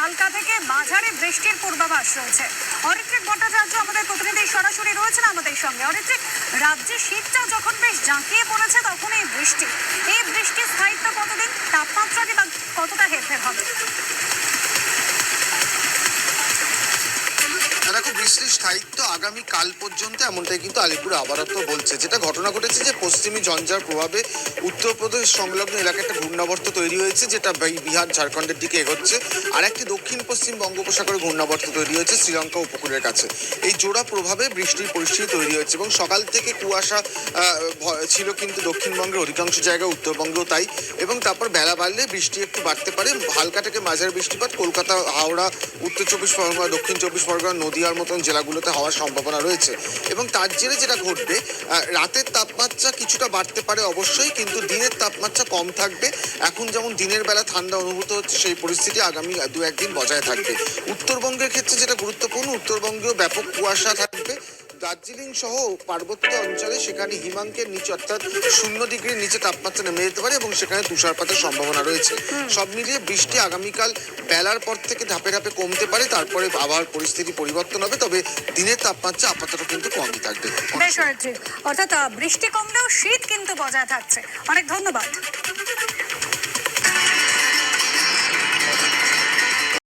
হালকা থেকে মাঝারি বৃষ্টির পূর্বাভাস রয়েছে। অরিত্রিক ভট্টাচার্য আমাদের প্রতিনিধি সরাসরি রয়েছেন আমাদের সঙ্গে। অরিত্রিক, রাজ্যে শীতটা যখন বেশ জাঁকিয়ে পড়েছে, তখন এই বৃষ্টি। এই বৃষ্টির স্থায়িত্ব কতদিন? তাপমাত্রা কতটা হেরফের হবে? বৃষ্টির স্থায়িত্ব আগামী কাল পর্যন্ত এমনটাই কিন্তু আলিপুর আবারত্ব বলছে। যেটা ঘটনা ঘটেছে যে পশ্চিমী ঝঞ্ঝার প্রভাবে উত্তরপ্রদেশ সংলগ্ন এলাকায় একটা ঘূর্ণাবর্ত তৈরি হয়েছে, যেটা বিহার, ঝাড়খণ্ডের দিকে এগোচ্ছে। আর একটি দক্ষিণ পশ্চিম বঙ্গোপসাগরে ঘূর্ণাবর্ত তৈরি হয়েছে শ্রীলঙ্কা উপকূলের কাছে। এই জোড়া প্রভাবে বৃষ্টির পরিস্থিতি তৈরি হয়েছে এবং সকাল থেকে কুয়াশা ছিল কিন্তু দক্ষিণবঙ্গের অধিকাংশ জায়গায় উত্তরবঙ্গেও তাই। এবং তারপর বেলা বাড়লে বৃষ্টি একটু বাড়তে পারে। হালকা থেকে মাঝারি বৃষ্টিপাত কলকাতা, হাওড়া, উত্তর চব্বিশ পরগনা, দক্ষিণ চব্বিশ পরগনা, নদীয়ার মতন জেলাগুলোতে হওয়ার সম্ভাবনা রয়েছে। এবং তার জেরে যেটা ঘটবে রাতের তাপমাত্রা কিছুটা বাড়তে পারে অবশ্যই, কিন্তু দিনের তাপমাত্রা কম থাকবে। এখন যেমন দিনের বেলা ঠান্ডা অনুভূত হচ্ছে, সেই পরিস্থিতি আগামী দু একদিন বজায় থাকবে। উত্তরবঙ্গের ক্ষেত্রে যেটা গুরুত্বপূর্ণ, উত্তরবঙ্গেও ব্যাপক কুয়াশা থাকবে। দার্জিলিং সহ পার্বত্য অঞ্চলে সেখানে হিমাঙ্কের নিচে অর্থাৎ শূন্য ডিগ্রির নিচে তাপমাত্রা নেমে যেতে পারে এবং সেখানে তুষারপাতের সম্ভাবনা রয়েছে। সব মিলিয়ে বৃষ্টি আগামীকাল বেলার পর থেকে ধাপে ধাপে কমতে পারে, তারপরে আবার পরিস্থিতি পরিবর্তন হবে, তবে দিনের তাপমাত্রা আপাতত কিন্তু কমই থাকবে। অর্থাৎ বৃষ্টি কমলেও শীত কিন্তু বজায় থাকছে। অনেক ধন্যবাদ।